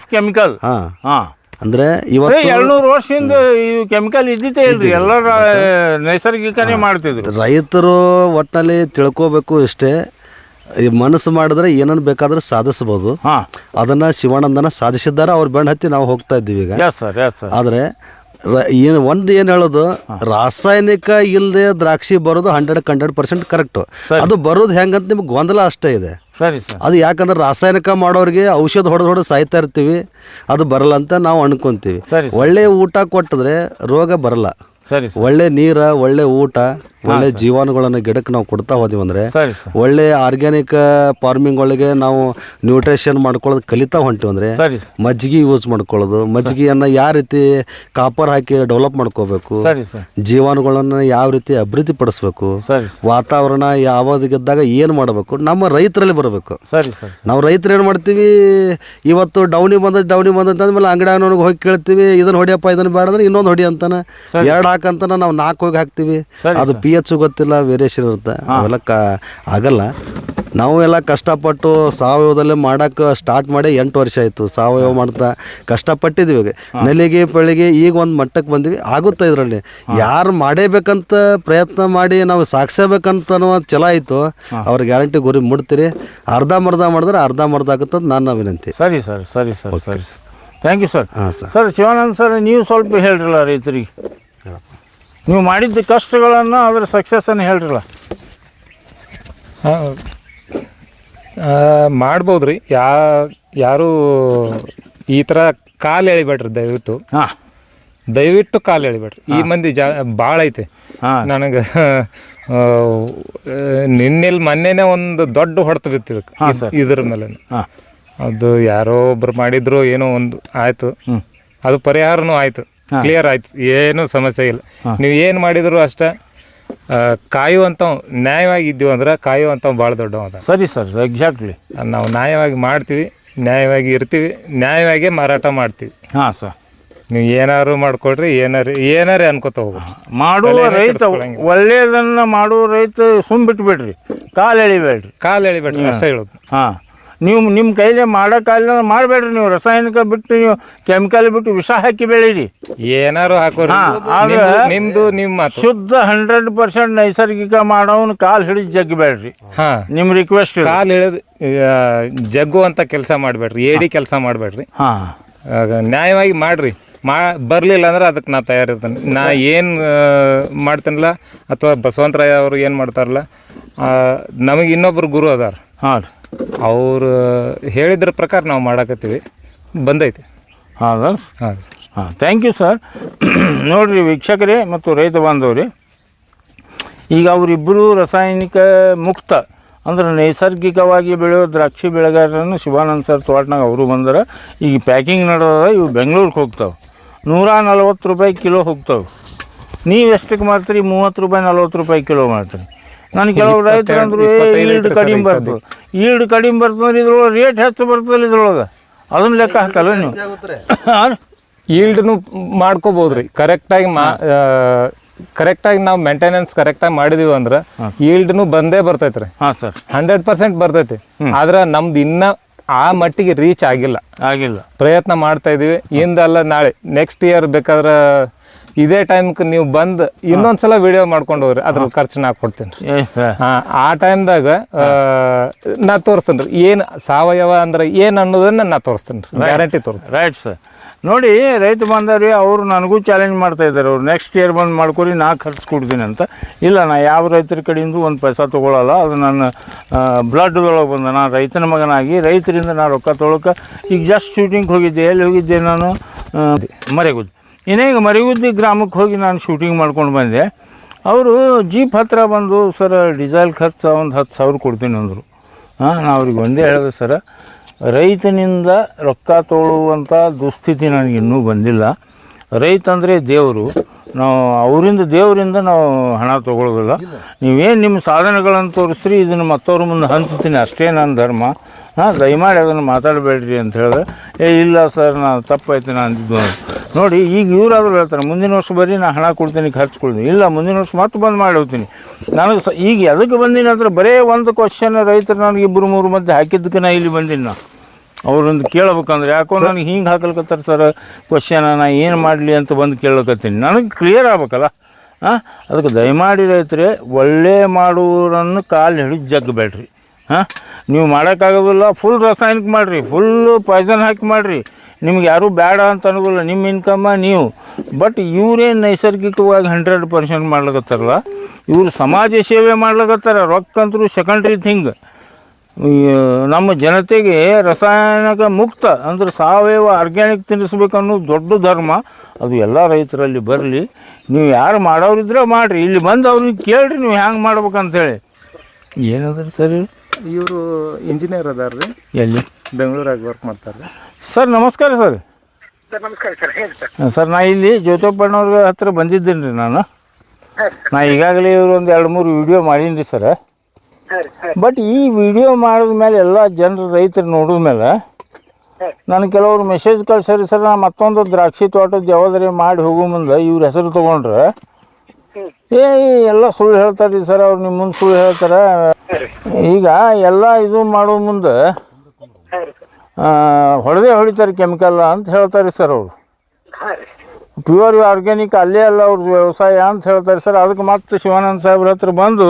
ಕೆಮಿಕಲ್ ಹಾಂ. ಹಾಂ. ಅಂದರೆ ಇವತ್ತು ಎರಡ್ನೂರು ವರ್ಷದಿಂದ ಕೆಮಿಕಲ್ ಇದ್ದಿತ್ತೇ ಇಲ್ರಿ. ಎಲ್ಲರ ನೈಸರ್ಗಿಕನೇ ಮಾಡ್ತಿದ್ರು. ರೈತರು ಒಟ್ಟಿನಲ್ಲಿ ತಿಳ್ಕೋಬೇಕು ಇಷ್ಟೇ. ಈ ಮನಸ್ಸು ಮಾಡಿದ್ರೆ ಏನನ್ನು ಬೇಕಾದ್ರೆ ಸಾಧಿಸ್ಬೋದು. ಅದನ್ನ ಶಿವಾನಂದನ ಸಾಧಿಸಿದ್ದಾರೆ. ಅವ್ರು ಬೆಣ್ಣ ಹತ್ತಿ ನಾವು ಹೋಗ್ತಾ ಇದ್ದೀವಿ ಈಗ. ಆದರೆ ಏನು ಒಂದು ಏನು ಹೇಳೋದು? ರಾಸಾಯನಿಕ ಇಲ್ಲದೆ ದ್ರಾಕ್ಷಿ ಬರೋದು ಹಂಡ್ರೆಡ್ ಹಂಡ್ರೆಡ್ ಪರ್ಸೆಂಟ್ ಕರೆಕ್ಟು ಅದು ಬರೋದು ಹೆಂಗಂತ ನಿಮ್ಗೆ ಗೊಂದಲ ಅಷ್ಟೇ ಇದೆ. ಸರಿ ಸರ್. ಅದು ಯಾಕಂದ್ರೆ ರಾಸಾಯನಿಕ ಮಾಡೋರಿಗೆ ಔಷಧ ಹೊಡೆದು ಹೊಡೆದು ಸಾಯ್ತಾ ಇರ್ತೀವಿ ಅದು ಬರಲ್ಲ ಅಂತ ನಾವು ಅನ್ಕೊಂತೀವಿ. ಒಳ್ಳೆಯ ಒಳ್ಳೆ ಊಟ ಕೊಟ್ಟಿದ್ರೆ ರೋಗ ಬರಲ್ಲ. ಸರಿ ಒಳ್ಳೆ ನೀರ ಒಳ್ಳೆ ಊಟ ಒಳ್ಳೆ ಜೀವಾಣುಗಳನ್ನು ಗಿಡಕ್ಕೆ ನಾವು ಕೊಡ್ತಾ ಹೋದಿವಿ ಅಂದರೆ ಒಳ್ಳೆ ಆರ್ಗ್ಯಾನಿಕ್ ಫಾರ್ಮಿಂಗ್ ಒಳಗೆ ನಾವು ನ್ಯೂಟ್ರಿಷನ್ ಮಾಡ್ಕೊಳ್ಳೋದು ಕಲಿತಾ ಹೊಂಟಿವಿ ಅಂದರೆ ಮಜ್ಜಿಗೆ ಯೂಸ್ ಮಾಡ್ಕೊಳ್ಳೋದು. ಮಜ್ಜಿಗೆಯನ್ನು ಯಾವ ರೀತಿ ಕಾಪರ್ ಹಾಕಿ ಡೆವಲಪ್ ಮಾಡ್ಕೋಬೇಕು ಜೀವಾಣುಗಳನ್ನು ಯಾವ ರೀತಿ ಅಭಿವೃದ್ಧಿ ಪಡಿಸ್ಬೇಕು ವಾತಾವರಣ ಯಾವಾಗಿದ್ದಾಗ ಏನು ಮಾಡಬೇಕು ನಮ್ಮ ರೈತರಲ್ಲಿ ಬರಬೇಕು. ನಾವು ರೈತರು ಏನು ಮಾಡ್ತೀವಿ ಇವತ್ತು ಡೌನಿ ಬಂದ ಡೌನಿ ಬಂದ ಅಂದ್ಮೇಲೆ ಅಂಗಡಿ ಹೋಗಿ ಕೇಳ್ತೀವಿ ಇದನ್ನ ಹೊಡಿಯಪ್ಪ ಇದನ್ನ ಬೇಡ ಅಂದ್ರೆ ಇನ್ನೊಂದು ಹೊಡಿ ಅಂತಾನೆ. ಎರಡು ಹಾಕಂತಾನೆ ನಾವು ನಾಲ್ಕು ಹೋಗಿ ಹಾಕ್ತೀವಿ. ಅದು ಪಿ ಎಚ್ ಗೊತ್ತಿಲ್ಲ ವೇರಿಯೇಷನ್ ಇರುತ್ತೆ. ಅವೆಲ್ಲ ಕ ಆಗಲ್ಲ. ನಾವು ಎಲ್ಲ ಕಷ್ಟಪಟ್ಟು ಸಾವಯವದಲ್ಲೇ ಮಾಡೋಕೆ ಸ್ಟಾರ್ಟ್ ಮಾಡಿ ಎಂಟು ವರ್ಷ ಆಯಿತು. ಸಾವಯವ ಮಾಡ್ತಾ ಕಷ್ಟಪಟ್ಟಿದ್ವಿ ನೆಲಿಗೆ ಪಳಿಗೆ ಈಗ ಒಂದು ಮಟ್ಟಕ್ಕೆ ಬಂದ್ವಿ. ಆಗುತ್ತೆ ಇದರಲ್ಲಿ. ಯಾರು ಮಾಡೇಬೇಕಂತ ಪ್ರಯತ್ನ ಮಾಡಿ ನಾವು ಸಾಕ್ಸಬೇಕಂತ ಚಲ ಛಲ ಆಯಿತು. ಅವ್ರ ಗ್ಯಾರಂಟಿ ಗುರಿ ಮುಡ್ತೀರಿ ಮರ್ಧ ಮಾಡಿದ್ರೆ ಅರ್ಧ ಆಗುತ್ತೆ ಅಂತ ನನ್ನ ವಿನಂತಿ. ಸರಿ ಸರ್ ಸರಿ ಸರ್ ಸರಿ ಥ್ಯಾಂಕ್ ಯು ಸರ್ ಹಾಂ ಸರ್. ಸರ್ ಶಿವಾನಂದ್ ಸರ್ ನೀವು ಸ್ವಲ್ಪ ಹೇಳ್ರಲ್ಲ ರೈತರಿಗೆ. ನೀವು ಮಾಡಿದ್ದ ಕಷ್ಟಗಳನ್ನು ಅದರ ಸಕ್ಸಸ್ಸನ್ನು ಹೇಳ್ರಲ್ಲ. ಮಾಡ್ಬೋದು ರೀ ಯಾ ಯಾರು ಈ ಥರ ಕಾಲು ಎಳಿಬೇಡ್ರಿ ದಯವಿಟ್ಟು. ಹಾಂ. ದಯವಿಟ್ಟು ಕಾಲು ಎಳಿಬೇಡ್ರಿ. ಈ ಮಂದಿ ಜಾ ಭಾಳ ಐತೆ. ಹಾಂ. ನನಗೆ ನಿನ್ನೆಲ್ಲಿ ಮೊನ್ನೆನೇ ಒಂದು ದೊಡ್ಡ ಹೊಡೆತ ಬಿತ್ತಿದಕ್ಕೆ ಇದ್ರ ಮೇಲೆ ಹಾಂ. ಅದು ಯಾರೋ ಒಬ್ರು ಮಾಡಿದ್ರು ಏನೋ ಒಂದು ಆಯಿತು. ಅದು ಪರಿಹಾರನೂ ಆಯ್ತು. ಕ್ಲಿಯರ್ ಆಯ್ತು. ಏನು ಸಮಸ್ಯೆ ಇಲ್ಲ. ನೀವು ಏನು ಮಾಡಿದ್ರು ಅಷ್ಟೇ ಕಾಯುವಂತ ನ್ಯಾಯವಾಗಿ ಇದ್ದೀವಿ ಅಂದ್ರೆ ಕಾಯುವಂತ ಭಾಳ ದೊಡ್ಡ ಸರಿ ಸರ್ ಎಕ್ಸಾಕ್ಟ್ಲಿ ನಾವು ನ್ಯಾಯವಾಗಿ ಮಾಡ್ತೀವಿ ನ್ಯಾಯವಾಗಿ ಇರ್ತೀವಿ ನ್ಯಾಯವಾಗಿ ಮಾರಾಟ ಮಾಡ್ತೀವಿ. ಹಾಂ ಸರ್. ನೀವು ಏನಾರು ಮಾಡ್ಕೊಡ್ರಿ ಏನಾರು ಏನಾರೇ ಅನ್ಕೋತ ಹೋಗ್ರಿ ಮಾಡುವ ರೈತ ಒಳ್ಳೆಯದನ್ನು ಮಾಡುವ ರೈತ ಸುಮ್ ಬಿಟ್ಬಿಡ್ರಿ. ಕಾಲು ಎಳಿಬೇಡ್ರಿ. ಕಾಲು ಎಳಿಬೇಡ್ರಿ ಅಷ್ಟೇ ಹೇಳೋದು. ಹಾಂ. ನೀವು ನಿಮ್ಮ ಕೈಲೇ ಮಾಡೋಕ್ಕಾಗಲ್ಲ ಮಾಡಬೇಡ್ರಿ ನೀವು. ರಾಸಾಯನಿಕ ಬಿಟ್ಟು ನೀವು ಕೆಮಿಕಲ್ ಬಿಟ್ಟು ವಿಷ ಹಾಕಿ ಬೆಳೀರಿ. ಏನಾರು ಹಾಕೋರಿ. ಆದ್ರೆ- ನಿಮ್ದು- ನಿಮ್ಮ ಶುದ್ಧ ಹಂಡ್ರೆಡ್ ಪರ್ಸೆಂಟ್ ನೈಸರ್ಗಿಕ ಮಾಡೋನು ಕಾಲು ಹಿಡಿದು ಜಗ್ಬೇಡ್ರಿ. ಹಾಂ. ನಿಮ್ಮ ರಿಕ್ವೆಸ್ಟ್ ಕಾಲು ಹಿಡಿದು ಜಗ್ಗು ಅಂತ ಕೆಲಸ ಮಾಡಬೇಡ್ರಿ. ಏಡಿ ಕೆಲಸ ಮಾಡಬೇಡ್ರಿ. ಹಾಂ. ನ್ಯಾಯವಾಗಿ ಮಾಡ್ರಿ. ಮಾ ಬರಲಿಲ್ಲ ಅಂದ್ರೆ ಅದಕ್ಕೆ ನಾ ತಯಾರಿರ್ತೇನೆ. ನಾ ಏನು ಮಾಡ್ತೇನಲ್ಲ ಅಥವಾ ಬಸವಂತರಾಯ ಅವರು ಏನು ಮಾಡ್ತಾರಲ್ಲ ನಮಗೆ ಇನ್ನೊಬ್ಬರು ಗುರು ಅದಾರ. ಹಾಂ ರೀ. ಅವ್ರು ಹೇಳಿದ್ರ ಪ್ರಕಾರ ನಾವು ಮಾಡಾಕತ್ತೀವಿ. ಬಂದೈತಿ. ಸರ್ ಹಾಂ. ಸರ್ ಹಾಂ ಥ್ಯಾಂಕ್ ಯು ಸರ್ ನೋಡಿರಿ ವೀಕ್ಷಕರೇ ಮತ್ತು ರೈತ ಬಾಂಧವ್ರಿ ಈಗ ಅವರಿಬ್ಬರು ರಾಸಾಯನಿಕ ಮುಕ್ತ ಅಂದ್ರೆ ನೈಸರ್ಗಿಕವಾಗಿ ಬೆಳೆಯೋ ದ್ರಾಕ್ಷಿ ಬೆಳೆಗಾರರನ್ನು ಶಿವಾನಂದ್ ಸರ್ ತೋಟನಾಗ ಅವರು ಬಂದಾರ. ಈಗ ಪ್ಯಾಕಿಂಗ್ ನಡೆದ ಇವು ಬೆಂಗಳೂರಿಗೆ ಹೋಗ್ತಾವೆ. ನೂರ ನಲ್ವತ್ತು ರೂಪಾಯಿ ಕಿಲೋ ಹೋಗ್ತಾವೆ. ನೀವು ಎಷ್ಟಕ್ಕೆ ಮಾರ್ತೀರಿ ಮೂವತ್ತು ರೂಪಾಯಿ ನಲ್ವತ್ತು ರೂಪಾಯಿ ಕಿಲೋ ಮಾರ್ತೀರಿ ನಾನು ಕೆಲವು ರೈತರು ಅಂದ್ರೆ ಈಲ್ಡ್ ಕಡಿಮೆ ಬರ್ತದೆ ಈಲ್ಡ್ ಕಡಿಮೆ ಬರ್ತಂದ್ರೆ ಇದ್ರೊಳಗೆ ರೇಟ್ ಹೆಚ್ಚು ಬರ್ತದಲ್ಲ ಇದ್ರೊಳಗೆ. ಅದನ್ನ ಲೆಕ್ಕ ಹಾಕಲ್ಲ ನೀವು. ಈಲ್ಡ್ನು ಮಾಡ್ಕೋಬೋದು ರೀ ಕರೆಕ್ಟಾಗಿ ಮಾ ಕರೆಕ್ಟಾಗಿ ನಾವು ಮೇಂಟೆನೆನ್ಸ್ ಕರೆಕ್ಟಾಗಿ ಮಾಡಿದೀವಿ ಅಂದ್ರೆ ಈಲ್ಡ್ನು ಬಂದೇ ಬರ್ತೈತ್ರಿ. ಹಾಂ ಸರ್ ಹಂಡ್ರೆಡ್ ಪರ್ಸೆಂಟ್ ಬರ್ತೈತಿ. ಆದ್ರೆ ನಮ್ದು ಇನ್ನ ಆ ಮಟ್ಟಿಗೆ ರೀಚ್ ಆಗಿಲ್ಲ. ಆಗಿಲ್ಲ. ಪ್ರಯತ್ನ ಮಾಡ್ತಾ ಇದೀವಿ. ಇಂದಲ್ಲ ನಾಳೆ ನೆಕ್ಸ್ಟ್ ಇಯರ್ ಬೇಕಾದ್ರೆ ಇದೇ ಟೈಮ್ಗೆ ನೀವು ಬಂದು ಇನ್ನೊಂದ್ಸಲ ವಿಡಿಯೋ ಮಾಡ್ಕೊಂಡು ಹೋಗ್ರಿ ಅದ್ರ ಖರ್ಚು ನಾ ಕೊಡ್ತೀನಿ ಆ, ಟೈಮ್ದಾಗ ನಾ ತೋರಿಸ್ತೀನಿ ರೀ ಏನು ಸಾವಯವ ಅಂದ್ರೆ ಏನು ಅನ್ನೋದನ್ನ ನಾ ತೋರಿಸ್ತೀನಿ ರೀ ಗ್ಯಾರಂಟಿ ತೋರಿಸ್ತೀನಿ ರೈಟ್ ಸರ್ ನೋಡಿ ರೈತ ಬಾಂಧವ್ರಿ ಅವರು ನನಗೂ ಚಾಲೆಂಜ್ ಮಾಡ್ತಾ ಇದ್ದಾರೆ. ಅವ್ರು ನೆಕ್ಸ್ಟ್ ಇಯರ್ ಬಂದು ಮಾಡ್ಕೊರಿ ನಾ ಖರ್ಚು ಕೊಡ್ತೀನಿ ಅಂತ. ಇಲ್ಲ ನಾ ಯಾವ ರೈತರ ಕಡೆಯಿಂದ ಒಂದು ಪೈಸಾ ತೊಗೊಳಲ್ಲ. ಅದು ನನ್ನ ಬ್ಲಡ್ದೊಳಗೆ ಬಂದ ನಾನು ರೈತನ ಮಗನಾಗಿ ರೈತರಿಂದ ನಾನು ರೊಕ್ಕ ತೊಳಕ ಈಗ ಜಸ್ಟ್ ಶೂಟಿಂಗ್ ಹೋಗಿದ್ದೆ. ಎಲ್ಲಿ ಹೋಗಿದ್ದೆ ನಾನು? ಆ, ಮರೆಗುದ್ದಿ ಇನ್ನೀಗ ಮರಿಗುದ್ದಿ ಗ್ರಾಮಕ್ಕೆ ಹೋಗಿ ನಾನು ಶೂಟಿಂಗ್ ಮಾಡ್ಕೊಂಡು ಬಂದೆ. ಅವರು ಜೀಪ್ ಹತ್ತಿರ ಬಂದು, ಸರ್ ಡೀಸೆಲ್ ಖರ್ಚು ಒಂದು ಹತ್ತು ಸಾವಿರ ಕೊಡ್ತೀನಿ ಅಂದರು. ಹಾಂ ನಾ ಅವ್ರಿಗೆ ಒಂದೇ ಹೇಳಿದೆ, ಸರ, ರೈತನಿಂದ ರೊಕ್ಕ ತೋಳುವಂಥ ದುಸ್ಥಿತಿ ನನಗೆ ಇನ್ನೂ ಬಂದಿಲ್ಲ. ರೈತ ಅಂದರೆ ದೇವರು. ನಾವು ಅವರಿಂದ, ದೇವರಿಂದ ನಾವು ಹಣ ತೊಗೊಳ್ಳೋದಿಲ್ಲ ನೀವೇನು ನಿಮ್ಮ ಸಾಧನೆಗಳನ್ನು ತೋರಿಸ್ರಿ, ಇದನ್ನು ಮತ್ತವ್ರ ಮುಂದೆ ಹಂಚ್ತೀನಿ. ಅಷ್ಟೇ ನನ್ನ ಧರ್ಮ. ಹಾಂ, ದಯಮಾಡಿ ಅದನ್ನು ಮಾತಾಡಬೇಡ್ರಿ ಅಂತ ಹೇಳಿದ್ರೆ ಏ, ಇಲ್ಲ, ಸರ್ ನಾನು ತಪ್ಪಾಯ್ತು, ನಾನು ಅಂದಿದ್ದು. ನೋಡಿ ಈಗ ಇವರಾದರೂ ಹೇಳ್ತಾರೆ ಮುಂದಿನ ವರ್ಷ ಬರೀ ನಾನು ಹಣ ಕೊಡ್ತೀನಿ ಖರ್ಚು ಕೊಡ್ತೀನಿ. ಇಲ್ಲ ಮುಂದಿನ ವರ್ಷ ಮತ್ತೆ ಬಂದು ಮಾಡಿ ಹೋಗ್ತೀನಿ. ನನಗೆ ಸ ಈಗ ಎದಕ್ಕೆ ಬಂದೀನಿ ಅಂದ್ರೆ ಬರೇ ಒಂದು ಕ್ವಶನ್ ರೈತರು ನನಗೆ ಇಬ್ಬರು ಮೂರು ಮಧ್ಯೆ ಹಾಕಿದ್ದಕ್ಕೆ ನಾ ಇಲ್ಲಿ ಬಂದೀನಿ ನಾ. ಅವ್ರೊಂದು ಕೇಳ್ಬೇಕಂದ್ರೆ ಯಾಕೋ ನನಗೆ ಹಿಂಗೆ ಹಾಕಲ್ಕತ್ತಾರೆ ಸರ್? ಕ್ವಶನ ನಾ ಏನು ಮಾಡಲಿ ಅಂತ ಬಂದು ಕೇಳಕತ್ತೀನಿ ನನಗೆ ಕ್ಲಿಯರ್ ಆಗ್ಬೇಕಲ್ಲ? ಹಾಂ ಅದಕ್ಕೆ ದಯಮಾಡಿ ರೈತರೇ ಒಳ್ಳೆ ಮಾಡುವರನ್ನು ಕಾಲು ಹಿಡಿದು ಜಗ್ಗಬೇಡ್ರಿ ಹಾಂ ನೀವು ಮಾಡೋಕ್ಕಾಗೋದಿಲ್ಲ ಫುಲ್ ರಾಸಾಯನಿಕ ಮಾಡಿರಿ ಫುಲ್ಲು ಪಾಯ್ಸನ್ ಹಾಕಿ ಮಾಡಿರಿ. ನಿಮ್ಗೆ ಯಾರೂ ಬೇಡ ಅಂತ ಅನ್ನೋದಿಲ್ಲ ನಿಮ್ಮ ಇನ್ಕಮ್ಮ ನೀವು. ಬಟ್ ಇವರೇ ನೈಸರ್ಗಿಕವಾಗಿ ಹಂಡ್ರೆಡ್ ಪರ್ಸೆಂಟ್ ಮಾಡ್ಲಕತ್ತಾರಲ್ಲ. ಇವರು ಸಮಾಜ ಸೇವೆ ಮಾಡ್ಲಿಕ್ಕತ್ತಾರ ರೊಕ್ಕ ಅಂತರೂ ಸೆಕೆಂಡ್ರಿ ಥಿಂಗ್ ನಮ್ಮ ಜನತೆಗೆ ರಾಸಾಯನಿಕ ಮುಕ್ತ ಅಂದ್ರೆ ಸಾವಯವ ಆರ್ಗ್ಯಾನಿಕ್ ತಿನ್ನಿಸ್ಬೇಕು ಅನ್ನೋದು ದೊಡ್ಡ ಧರ್ಮ. ಅದು ಎಲ್ಲ ರೈತರಲ್ಲಿ ಬರಲಿ. ನೀವು ಯಾರು ಮಾಡೋರಿದ್ರೆ ಮಾಡಿರಿ. ಇಲ್ಲಿ ಬಂದು ಅವ್ರಿಗೆ ಕೇಳ್ರಿ ನೀವು ಹ್ಯಾಂಗೆ ಮಾಡ್ಬೇಕಂತೇಳಿ. ಏನಾದ್ರೂ ಸರಿ? ಇವರು ಇಂಜಿನಿಯರ್ ಅದಾರ ರೀ ಎಲ್ಲಿ? ಬೆಂಗಳೂರಾಗ ವರ್ಕ್ ಮಾಡ್ತಾರೆ ಸರ್ ನಮಸ್ಕಾರ ಸರ್. ಸರ್ ನಮಸ್ಕಾರ ಸರ್ ಹೇಳಿ ಸರ್. ಸರ್ ನಾ ಇಲ್ಲಿ ಜ್ಯೋತಿಪ್ಪಣ್ಣವ್ರ ಹತ್ರ ಬಂದಿದ್ದೀನಿ ರೀ ನಾನು ನಾ ಈಗಾಗಲೇ ಇವರು ಒಂದು ಎರಡು ಮೂರು ವಿಡಿಯೋ ಮಾಡೀನಿ ರೀ ಸರ್ ಬಟ್ ಈ ವಿಡಿಯೋ ಮಾಡಿದ ಮೇಲೆ ಎಲ್ಲ ಜನರು ರೈತರು ನೋಡಿದ ಮೇಲೆ ನಾನು ಕೆಲವರು ಮೆಸೇಜ್ ಕಳ್ಸರಿ ಸರ್ ನಾ ಮತ್ತೊಂದು ದ್ರಾಕ್ಷಿ ತೋಟದ ಜವಾಬ್ದಾರಿ ಮಾಡಿ ಹೋಗೋ ಮುಂದೆ ಇವ್ರ ಹೆಸರು ತೊಗೊಂಡ್ರೆ. ಏ ಎಲ್ಲ ಸುಳ್ಳು ಹೇಳ್ತಾರೆ ಸರ್ ಅವ್ರು ನಿಮ್ಮ ಮುಂದೆ ಸುಳ್ಳು ಹೇಳ್ತಾರೆ. ಈಗ ಎಲ್ಲ ಇದು ಮಾಡೋ ಮುಂದೆ ಹೊಡೆದೇ ಹೊಡಿತಾರೆ ಕೆಮಿಕಲ್ ಅಂತ ಹೇಳ್ತಾರೆ ಸರ್ ಅವರು. ಪ್ಯೂರ್ ಆರ್ಗ್ಯಾನಿಕ್ ಅಲ್ಲೇ ಅಲ್ಲ ಅವ್ರ ವ್ಯವಸಾಯ ಅಂತ ಹೇಳ್ತಾರೆ ಸರ್. ಅದಕ್ಕೆ ಮತ್ತೆ ಶಿವಾನಂದ ಸಾಹೇಬ್ರ ಹತ್ರ ಬಂದು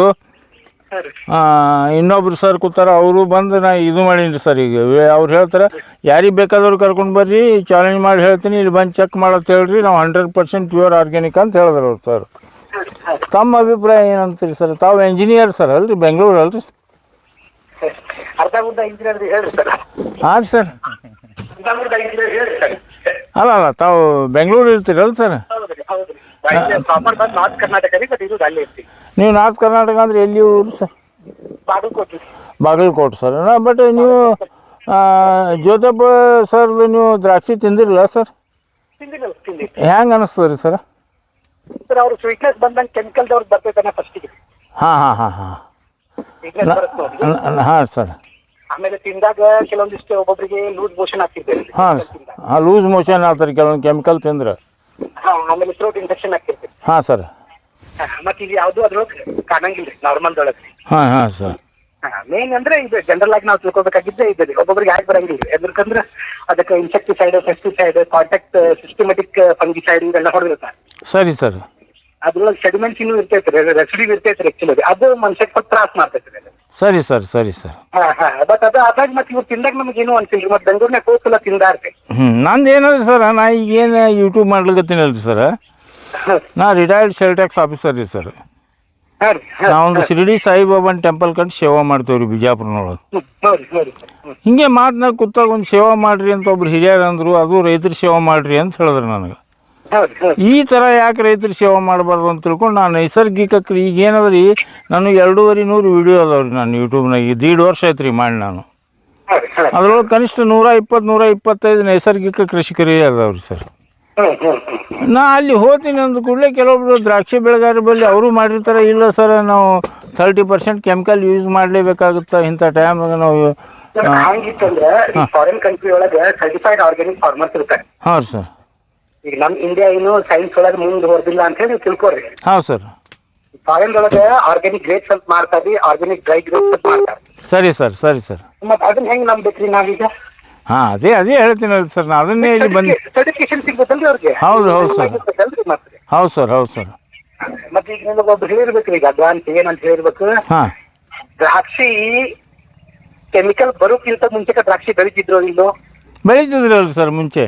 ಇನ್ನೊಬ್ರು ಸರ್ ಕೂತಾರ ಅವರು ಬಂದು ನಾ ಇದು ಮಾಡೀನಿ ಸರ್ ಈಗ. ಅವ್ರು ಹೇಳ್ತಾರೆ ಯಾರಿಗೆ ಬೇಕಾದವ್ರು ಕರ್ಕೊಂಡು ಬರ್ರಿ ಚಾಲೆಂಜ್ ಮಾಡಿ ಹೇಳ್ತೀನಿ ಇಲ್ಲಿ ಬಂದು ಚೆಕ್ ಮಾಡತ್ತೆ ಹೇಳ್ರಿ ನಾವು ಹಂಡ್ರೆಡ್ ಪರ್ಸೆಂಟ್ ಪ್ಯೂರ್ ಆರ್ಗ್ಯಾನಿಕ್ ಅಂತ ಹೇಳಿದ್ರು ಅವ್ರು ಸರ್. ತಮ್ಮ ಅಭಿಪ್ರಾಯ ಏನಂತೀರಿ ಸರ್? ತಾವು ಎಂಜಿನಿಯರ್ ಸರ್ ಅಲ್ರಿ ಬೆಂಗಳೂರು ಅಲ್ರಿ ಅರ್ಧ ಮುರ್ಧ ಇಂಜಿನಿಯರ್ ಹೇಳ್ರಿ ಸರ್ ಹಾಂ ಸರ್. ಅರ್ಧ ಮುರ್ಧ ಇಂಜಿನಿಯರ್ ಹೇಳ್ರಿ ಸರ್ ಅಲ್ಲ ಅಲ್ಲ ತಾವು ಬೆಂಗಳೂರು ಇರ್ತೀರಲ್ಲ ಸರ್? ಹೌದು ಹೌದು ರೀ ಪ್ರಾಪರ್ ಬಂದು ನಾರ್ತ್ ಕರ್ನಾಟಕ ರೀ ಬಟ್ ಇದು ಅಲ್ಲಿ ಇರ್ತೀವಿ. ನೀವು ನಾರ್ತ್ ಕರ್ನಾಟಕ ಅಂದ್ರೆ ಎಲ್ಲಿ ಊರು ಸರ್? ಬಾಗಲಕೋಟೆ ಸರ್. ಬಟ್ ನೀವು ಜ್ಯೋತಪ್ಪ ಸರ್ ನೀವು ದ್ರಾಕ್ಷಿ ತಿಂದಿರಲ್ಲ ಸರ್? ಹೆಂಗ ಅನಿಸ್ತದ ರೀ ಸರ್? ಸರ್ ಅವ್ರು ಸ್ವೀಟ್ನೆಸ್ ಬಂದಂಗೆ ಕೆಮಿಕಲ್ದವ್ರು ಬರ್ತೈತಾನೆ ಫಸ್ಟಿಗೆ. ಹಾಂ ಹಾಂ ಹಾಂ ಹಾಂ. ಹಾಂ ಸರ್. ಆಮೇಲೆ ತಿಂದಾಗ ಕೆಲವೊಂದಿಷ್ಟು ಒಬ್ಬೊಬ್ಬರಿಗೆ ಲೂಸ್ ಮೋಷನ್ ಆಗ್ತಿದ್ದೆ ಹಾಂ ಹಾಂ ಲೂಸ್ ಮೋಷನ್ ಆಗ್ತಾರೆ ಕೆಲವೊಂದು ಕೆಮಿಕಲ್ ತಿಂದ್ರೆ. ಹಾಂ ಆಮೇಲೆ ಥ್ರೋಟ್ ಇನ್ಫೆಕ್ಷನ್ ಆಗ್ತಿರ್ತೈತೆ ಹಾಂ ಸರ್. ಮತ್ತೆ ಇದು ಯಾವುದು ಅದ್ರೊಳಗೆ ಕಾಣಂಗಿಲ್ಲ ರೀ ನಾರ್ಮಲ್ದೊಳಗೆ ಹಾಂ ಹಾಂ ಸರ್. ಮೇನ್ ಅಂದ್ರೆ ಇದು ಜನರಲ್ ಆಗಿ ನಾವು ತಿಳ್ಕೊಬೇಕಾಗಿದ್ದೆ ಇದೆ ಒಬ್ಬೊಬ್ರಿಗೆ ಯಾಕೆ ಬರಂಗಿಲ್ಲ. ಎದ್ರಕಂದ್ರೆ ಅದಕ್ಕೆ insecticide pesticide contact systematic fungicide ಇವೆಲ್ಲ ಹೊಡೆದಿರ್ತಾರೆ. ಸರಿ ಸರ್. ಅದ್ರೊಳಗೆ ಸೆಡಿಮೆಂಟ್ಸ್ ಇನ್ನೂ ಇರ್ತೈತೆ ರೀ ರೆಸಿಡಿ ಇರ್ತೈತೆ ರೀ ಆಕ್ಚುಲಿ ಅದು ಮನ್ಸಕ್ ಸ್ವಲ್ಪ ತ್ರಾಸ ಮಾಡ್ತೈತೆ ರೀ ಅದು. ಸರಿ ಸರ್ ಸರಿ ಸರ್. ಹಾ ಹಾ. ಬಟ್ ಅದು ಅದಾಗ ಮತ್ತೆ ಇವ್ರು ತಿಂದಾಗ ನಮಗೆ ಏನೂ ಅನ್ಸಿಲ್ರಿ ಮತ್ತೆ ಬೆಂಗ್ಳೂರ್ನ ಹೋಗ್ತಿಲ್ಲ ತಿಂದಾರ್ರಿ ಹ್ಞೂ ನಂದು ಏನಂದ್ರೆ ಸರ್ ನಾ ಈಗೇನು ಯೂಟ್ಯೂಬ್ ಮಾಡ್ಲಿಕತ್ತೀನಲ್ರಿ ಸರ್. ನಾ ರಿಟೈರ್ಡ್ ಸೆಲ್ ಟ್ಯಾಕ್ಸ್ ಆಫೀಸರ್ ರೀ ಸರ್. ಹಾಂ ರೀ ಹಾಂ. ನಾವೊಂದು ಶಿರಡಿ ಸಾಯಿಬಾಬನ್ ಟೆಂಪಲ್ ಕಂಡು ಸೇವಾ ಮಾಡ್ತೇವೆ ರೀ ಬಿಜಾಪುರನೊಳಗೆ. ಹ್ಮ್. ಹಿಂಗೆ ಮಾತನಾಗ ಕೂತಾಗ ಒಂದು ಸೇವಾ ಮಾಡ್ರಿ ಅಂತ ಒಬ್ರು ಹಿರಿಯರು ಅಂದರು ಅದು ರೈತರ ಸೇವಾ ಮಾಡ್ರಿ ಅಂತ ಹೇಳಿದ್ರು ನನಗೆ. ಈ ಥರ ಯಾಕೆ ರೈತರು ಸೇವೆ ಮಾಡಬಾರ್ದು ಅಂತ ತಿಳ್ಕೊಂಡು ನಾನು ನೈಸರ್ಗಿಕ ಕ್ರಿ ಈಗ ಏನದ ರೀ ನನಗೆ ಎರಡೂವರೆ ನೂರು ವಿಡಿಯೋ ಅದಾವ್ರಿ ರೀ ನಾನು ಯೂಟ್ಯೂಬ್ನಾಗ ದೀಡ್ ವರ್ಷ ಆಯ್ತು ರೀ ಮಾಡಿ ನಾನು. ಅದ್ರೊಳಗೆ ಕನಿಷ್ಠ ನೂರ ಇಪ್ಪತ್ತು ನೂರ ಇಪ್ಪತ್ತೈದು ನೈಸರ್ಗಿಕ ಕೃಷಿಕರೇ ಅದಾವೆ ರೀ ಸರ್. ನಾ ಅಲ್ಲಿ ಹೋತೀನಿ ಅಂದ ಕೂಡಲೇ ಕೆಲವೊಬ್ರು ದ್ರಾಕ್ಷಿ ಬೆಳೆಗಾರ ಬಳಿ ಅವರು ಮಾಡಿರ್ತಾರೆ ಇಲ್ಲ ಸರ್ ನಾವು ತರ್ಟಿ ಪರ್ಸೆಂಟ್ ಕೆಮಿಕಲ್ ಯೂಸ್ ಮಾಡಲೇಬೇಕಾಗುತ್ತೆ ಇಂಥ ಟೈಮ್ ನಾವು ಫಾರಿನ್ ಕಂಟ್ರಿ ಒಳಗೆ ಸರ್ಟಿಫೈಡ್ ಆರ್ಗ್ಯಾನಿಕ್ ಫಾರ್ಮರ್ಸ್ ಇರ್ತಾರೆ. ಹಾಂ ರೀ ಸರ್. ಈಗ ನಮ್ ಇಂಡಿಯಾ ಏನು ಸೈನ್ಸ್ ಒಳಗೆ ಮುಂದೆ ಹೊರದಿಲ್ಲ ಅಂತ ಹೇಳಿ ತಿಳ್ಕೊರಿ ಹಾಂ ಸರ್ ಫಾರಿನ್ ಒಳಗೆ ಆರ್ಗ್ಯಾನಿಕ್ ಗ್ರೇಪ್ಸ್ ಅಂತ ಮಾಡ್ತಾರೆ ಆರ್ಗ್ಯಾನಿಕ್ ಡ್ರೈ ಗ್ರೇಪ್ಸ್ ಅಂತ ಮಾಡ್ತಾರೆ ಸರಿ ಸರ್ ಸರಿ ಸರ್ ಮತ್ತೆ ಅದನ್ನ ಹೆಂಗ್ ನಂಬೇಕ್ರಿ ನಾವೀಗ? ಹಾ ಅದೇ ಅದೇ ಹೇಳ್ತೀನಲ್ಲ ಸರ್ ನಾ ಅದನ್ನೇ ಇಲ್ಲಿ ಬಂದು ಸರ್ಟಿಫಿಕೇಶನ್ ಸಿಗ್ಬೇಕಲ್ರಿ ಅವ್ರಿಗೆ? ಹೌದು, ಹೌದು ಸರ್. ಸಿಗ್ಬೇಕಲ್ರಿ ಮತ್ತೆ? ಹೌದು ಸರ್ ಹೌದು ಸರ್ ಮತ್ತೆ ಈಗ ನಿಮಗೆ ಒಬ್ರು ಹೇಳಿರ್ಬೇಕ್ರಿ ಈಗ ಅಡ್ವಾನ್ಸ್ ಏನಂತ ಹೇಳಿರ್ಬೇಕು. ಹಾ. ದ್ರಾಕ್ಷಿ ಕೆಮಿಕಲ್ ಬರೋಕ್ಕಿಂತ ಮುಂಚೆ ದ್ರಾಕ್ಷಿ ಬೆಳಿತಿದ್ರು ಇಲ್ಲೋ? ಬೆಳೀತಿದ್ರಲ್ಲ ಸರ್ ಮುಂಚೆ.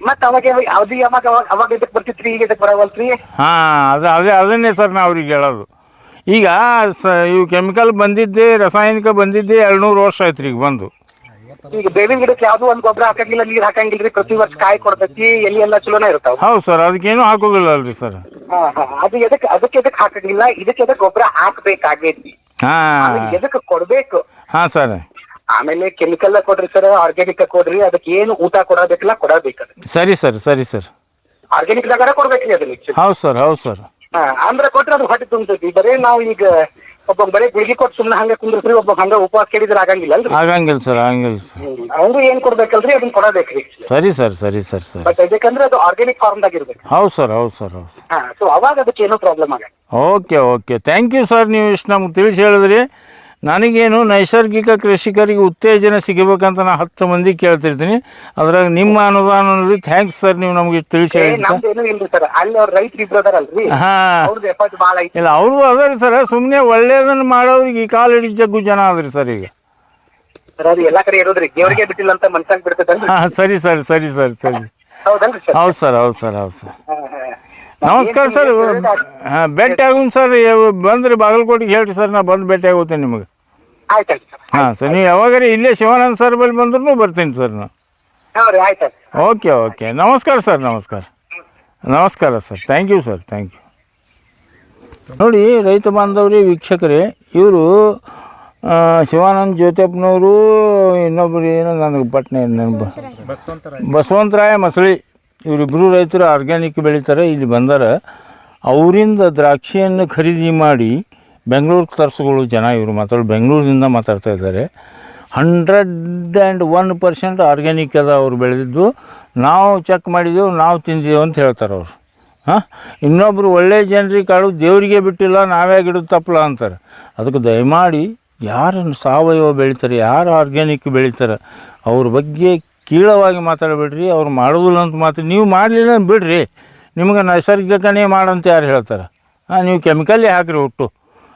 ಮತ್ತ ಅವಾಗ ಯಾವಾಗ ಅವಾಗ ಅವಾಗ ಇದಕ್ಕೆ ಬರ್ತಿತ್ರಿ ಈಗ ಇದಕ್ಕೆ ಬರವಲ್ತ್ರಿ? ಹಾಂ ಅದು ಅದೇ ಅದನ್ನೇ ಸರ್ ನಾವು ಅವ್ರಿಗೆ ಹೇಳೋದು. ಈಗ ಸ ಇವು ಕೆಮಿಕಲ್ ಬಂದಿದ್ದೆ ರಾಸಾಯನಿಕ ಬಂದಿದ್ದೆ ಎರಡುನೂರು ವರ್ಷ ಆಯ್ತು ಈಗ ಬಂದು. ಈಗ ಬೇವಿನ ಗಿಡಕ್ಕೆ ಯಾವ್ದು ಒಂದ್ ಗೊಬ್ಬರ ಹಾಕಂಗಿಲ್ಲ ನೀರ್ ಹಾಕಂಗಿಲ್ರಿ ಪ್ರತಿ ವರ್ಷ ಕಾಯಿ ಕೊಡ್ತೈತಿ ಎಲ್ಲಿ ಎಲ್ಲ ಚಲೋನ ಇರ್ತಾವ ಹೌದು ಸರ್ ಅದಕ್ಕೇನು ಹಾಕೋದಿಲ್ಲ ಅಲ್ರಿ ಸರ್. ಹಾ ಹಾ ಅದು ಎದಕ್ ಅದಕ್ಕೆ ಎದಕ್ ಹಾಕಂಗಿಲ್ಲ ಇದಕ್ಕೆ ಎದಕ್ ಗೊಬ್ಬರ ಹಾಕ್ಬೇಕಾಗೈತಿ. ಹಾ. ಎದಕ್ ಕೊಡ್ಬೇಕು? ಹಾ ಸರ್. ಆಮೇಲೆ ಕೆಮಿಕಲ್ ಕೊಡ್ರಿ ಸರ್ ಆರ್ಗ್ಯಾನಿಕ್ ಕೊಡ್ರಿ ಅದಕ್ಕೆ ಏನು ಊಟ ಕೊಡಬೇಕಲ್ಲ ಕೊಡಬೇಕು ಸರಿ ಸರ್ ಸರಿ ಸರ್ ಆರ್ಗ್ಯಾನಿಕ್ ದಾಗಾರ ಕೊಡ್ಬೇಕ್ರಿ ಅದನ್ನ. ಹೌದು ಸರ್ ಹೌದು ಸರ್ ಹಾ ಅಂದ್ರೆ ಕೊಟ್ರೆ ಅದು ಹೊಟ್ಟೆ ತುಂಬತೈತಿ. ಬರೇ ನಾವು ಈಗ ಒಬ್ಬ ಬರೇ ಗುಳಿಗೆ ಕೊಟ್ಟು ಸುಮ್ಮನೆ ಹಂಗ ಕುಂದ್ರಿ ಒಬ್ಬ ಹಂಗ ಉಪವಾಸ ಕೇಳಿದ್ರೆ ಆಗಂಗಿಲ್ಲ ಅಲ್ರಿ? ಆಗಂಗಿಲ್ಲ ಸರ್ ಆಗಂಗಿಲ್ಲ ಸರ್ ಅವ್ರು ಏನ್ ಕೊಡ್ಬೇಕಲ್ರಿ ಅದನ್ನ ಕೊಡಬೇಕ್ರಿ ಸರಿ ಸರ್ ಸರಿ ಸರ್ ಸರ್. ಬಟ್ ಇದಕ್ಕಂದ್ರೆ ಅದು ಆರ್ಗ್ಯಾನಿಕ್ ಫಾರ್ಮ್ ಇರ್ಬೇಕು. ಹೌದು ಸರ್ ಹೌದು ಸರ್ ಹೌದು ಸೊ ಅವಾಗ ಅದಕ್ಕೆ ಏನೋ ಪ್ರಾಬ್ಲಮ್ ಆಗಲ್ಲ. Okay okay thank you sir ನೀವು ಇಷ್ಟು ನಮ್ಗೆ ತಿಳಿಸಿ ಹೇಳಿದ್ರಿ. ನನಗೇನು ನೈಸರ್ಗಿಕ ಕೃಷಿಕರಿಗೆ ಉತ್ತೇಜನ ಸಿಗಬೇಕಂತ ನಾನು ಹತ್ತು ಮಂದಿ ಕೇಳ್ತಿರ್ತೀನಿ. ಅದ್ರಾಗ ನಿಮ್ಮ ಅನುದಾನ ಥ್ಯಾಂಕ್ಸ್ ಸರ್ ನೀವು ನಮಗೆ ತಿಳಿಸಿ ಅವ್ರ ಇಲ್ಲ ಅವ್ರದ್ದು ಅದರಿ ಸರ್ ಸುಮ್ಮನೆ ಒಳ್ಳೇದನ್ನು ಮಾಡೋರಿಗೆ ಈ ಕಾಲು ಹಿಡಿದ ಜಗ್ಗು ಜನ ಆದ್ರಿ ಸರ್ ಈಗ. ಸರ್ ಹಾಂ ಸರಿ ಸರ್ ಸರಿ. ಸರ್ ಸರಿ ಹೌದ್ ಸರ್ ಹೌದು ಸರ್ ಹೌದು ಸರ್. ನಮಸ್ಕಾರ ಸರ್ ಹಾಂ ಭೇಟಿ ಆಗುನ್ ಸರ್ ಬಂದ್ರಿ ಬಾಗಲಕೋಟೆಗೆ ಹೇಳ್ರಿ ಸರ್ ನಾ ಬಂದು ಭೇಟಿ ಆಗೋತೇನೆ ನಿಮಗೆ. ಆಯ್ತು ಆಯ್ತು ಸರ್. ಹಾಂ ಸರ್ ನೀವು ಯಾವಾಗಾರ ಇಲ್ಲೇ ಶಿವಾನಂದ ಸರ್ ಬಳಿ ಬಂದ್ರೂ ಬರ್ತೀನಿ ಸರ್ ನಾನು. Okay okay. ನಮಸ್ಕಾರ ಸರ್ ನಮಸ್ಕಾರ. ನಮಸ್ಕಾರ sir thank you sir thank you ನೋಡಿ ರೈತ ಬಾಂಧವರೇ ವೀಕ್ಷಕರೇ ಇವರು ಶಿವಾನಂದ ಜ್ಯೋತಿಯಪ್ಪನವರು ಇನ್ನೊಬ್ಬರು ಏನೋ ನನಗೆ ಪಟ್ನೆ ನೆನಪು ಬಸವಂತರಾಯ ಮಸಳಿ. ಇವರಿಬ್ಬರು ರೈತರು ಆರ್ಗ್ಯಾನಿಕ್ ಬೆಳೀತಾರೆ, ಇಲ್ಲಿ ಬಂದರೆ. ಅವರಿಂದ ದ್ರಾಕ್ಷಿಯನ್ನು ಖರೀದಿ ಮಾಡಿ ಬೆಂಗಳೂರಿಗೆ ತರಿಸ್ಕೊಳ್ಳೋ ಜನ ಇವರು ಮಾತಾಡೋ ಬೆಂಗಳೂರಿನಿಂದ ಮಾತಾಡ್ತಾ ಇದ್ದಾರೆ. Hundred and one percent organic ಅದ ಅವ್ರು ಬೆಳೆದಿದ್ದು. ನಾವು ಚೆಕ್ ಮಾಡಿದೆವು, ನಾವು ತಿಂದಿದ್ದೇವೆ ಅಂತ ಹೇಳ್ತಾರೆ ಅವರು. ಹಾಂ? ಇನ್ನೊಬ್ಬರು ಒಳ್ಳೆ ಜನರಿಗೆ ಕಾಳು ದೇವರಿಗೆ ಬಿಟ್ಟಿಲ್ಲ, ನಾವೇ ಗಿಡದ ತಪ್ಪಲ ಅಂತಾರೆ. ಅದಕ್ಕೆ ದಯಮಾಡಿ ಯಾರನ್ನು ಸಾವಯವ ಬೆಳಿತಾರೆ, ಯಾರು ಆರ್ಗ್ಯಾನಿಕ್ ಬೆಳಿತಾರೆ, ಅವ್ರ ಬಗ್ಗೆ ಕೀಳವಾಗಿ ಮಾತಾಡಬೇಡ್ರಿ, ಅವ್ರು ಮಾಡೋದಿಲ್ಲ ಅಂತ ಮಾತು ನೀವು ಮಾಡಲಿಲ್ಲ ಅಂತ ಬಿಡ್ರಿ. ನಿಮ್ಗೆ ನೈಸರ್ಗಿಕನೇ ಮಾಡಂತ ಯಾರು ಹೇಳ್ತಾರೆ? ಹಾಂ, ನೀವು ಕೆಮಿಕಲ್ಲೇ ಹಾಕಿರಿ ಒಟ್ಟು.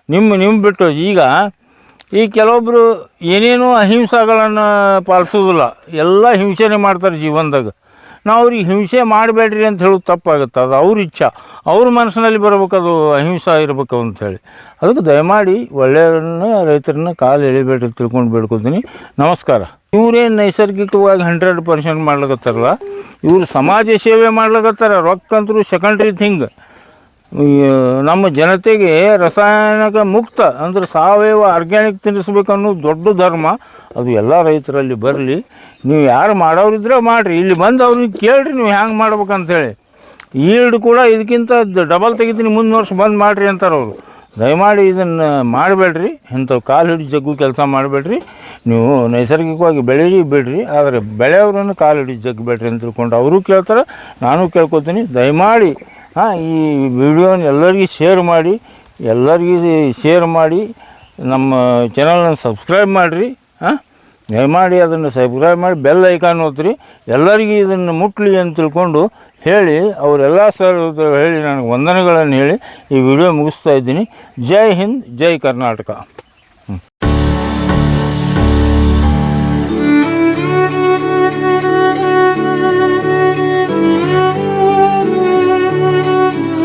ನಿಮ್ಮ ನಿಮ್ಮ ಬಿಟ್ಟು ಈಗ ಈ ಕೆಲವೊಬ್ಬರು ಏನೇನೂ ಅಹಿಂಸಾಗಳನ್ನು ಪಾಲಿಸೋದಿಲ್ಲ, ಎಲ್ಲ ಹಿಂಸೆನೇ ಮಾಡ್ತಾರೆ ಜೀವನದಾಗ. ನಾವು ಅವ್ರಿಗೆ ಹಿಂಸೆ ಮಾಡಬೇಡ್ರಿ ಅಂತ ಹೇಳೋದು ತಪ್ಪಾಗುತ್ತೆ. ಅದು ಅವ್ರ ಇಚ್ಛಾ. ಅವ್ರ ಮನಸ್ಸಿನಲ್ಲಿ ಬರಬೇಕು, ಅದು ಅಹಿಂಸಾ ಇರಬೇಕು ಅಂಥೇಳಿ ಅದಕ್ಕೆ ದಯಮಾಡಿ ಒಳ್ಳೆಯವ್ರನ್ನ, ರೈತರನ್ನ ಕಾಲು ಎಳಿಬೇಡ್ರಿ ತಿಳ್ಕೊಂಡು ಬೇಡ್ಕೊತೀನಿ. ನಮಸ್ಕಾರ. ಇವರೇನು ನೈಸರ್ಗಿಕವಾಗಿ ಹಂಡ್ರೆಡ್ ಪರ್ಸೆಂಟ್ ಮಾಡ್ಲಕತ್ತಾರಲ್ಲ? ಇವರು ಸಮಾಜ ಸೇವೆ ಮಾಡ್ಲಿಕತ್ತಾರ ರೊಕ್ಕಂತರೂ ಸೆಕೆಂಡ್ರಿ ಥಿಂಗ್ ನಮ್ಮ ಜನತೆಗೆ ರಸಾಯನಿಕ ಮುಕ್ತ, ಅಂದ್ರೆ ಸಾವಯವ ಆರ್ಗ್ಯಾನಿಕ್ ತಿನ್ನಿಸ್ಬೇಕು ಅನ್ನೋದು ದೊಡ್ಡ ಧರ್ಮ. ಅದು ಎಲ್ಲ ರೈತರಲ್ಲಿ ಬರಲಿ. ನೀವು ಯಾರು ಮಾಡೋರಿದ್ರೆ ಮಾಡಿರಿ. ಇಲ್ಲಿ ಬಂದು ಅವ್ರಿಗೆ ಕೇಳಿರಿ, ನೀವು ಹ್ಯಾಂಗೆ ಮಾಡ್ಬೇಕಂತೇಳಿ. ಈಲ್ಡ್ ಕೂಡ ಇದಕ್ಕಿಂತ ಡಬಲ್ ತೆಗಿತೀನಿ ಮುಂದಿನ ವರ್ಷ ಬಂದು ಮಾಡಿರಿ ಅಂತಾರೆ ಅವರು. ದಯಮಾಡಿ ಇದನ್ನು ಮಾಡಬೇಡ್ರಿ. ಇಂಥವು ಕಾಲು ಹಿಡಿದು ಜಗ್ಗು ಕೆಲಸ ಮಾಡಬೇಡ್ರಿ. ನೀವು ನೈಸರ್ಗಿಕವಾಗಿ ಬೆಳೀರಿ, ಬಿಡ್ರಿ. ಆದರೆ ಬೆಳೆಯವ್ರನ್ನು ಕಾಲು ಹಿಡಿ ಜಗ್ಗಬೇಡ್ರಿ ಅಂತ ತಿಳ್ಕೊಂಡು ಅವರು ಕೇಳ್ತಾರೆ, ನಾನು ಕೇಳ್ಕೊತೀನಿ. ದಯಮಾಡಿ, ಹಾಂ, ಈ ವಿಡಿಯೋನ ಎಲ್ಲರಿಗೂ ಶೇರ್ ಮಾಡಿ, ಎಲ್ಲರಿಗೂ ಶೇರ್ ಮಾಡಿ, ನಮ್ಮ ಚಾನಲನ್ನು ಸಬ್ಸ್ಕ್ರೈಬ್ ಮಾಡಿರಿ, ಹಾಂ. ದಯಮಾಡಿ ಅದನ್ನು ಸಬ್ಸ್ಕ್ರೈಬ್ ಮಾಡಿ ಬೆಲ್ ಐಕಾನ್ ಒತ್ತಿರಿ ಎಲ್ಲರಿಗೂ ಇದನ್ನು ಮುಟ್ಲಿ ಅಂತ ತಿಳ್ಕೊಂಡು ಹೇಳಿ, ಅವರೆಲ್ಲ ಸರ್ ಹೇಳಿ, ನನಗೆ ವಂದನೆಗಳನ್ನು ಹೇಳಿ ಈ ವಿಡಿಯೋ ಮುಗಿಸ್ತಾ ಇದ್ದೀನಿ. ಜೈ ಹಿಂದ್, ಜೈ ಕರ್ನಾಟಕ.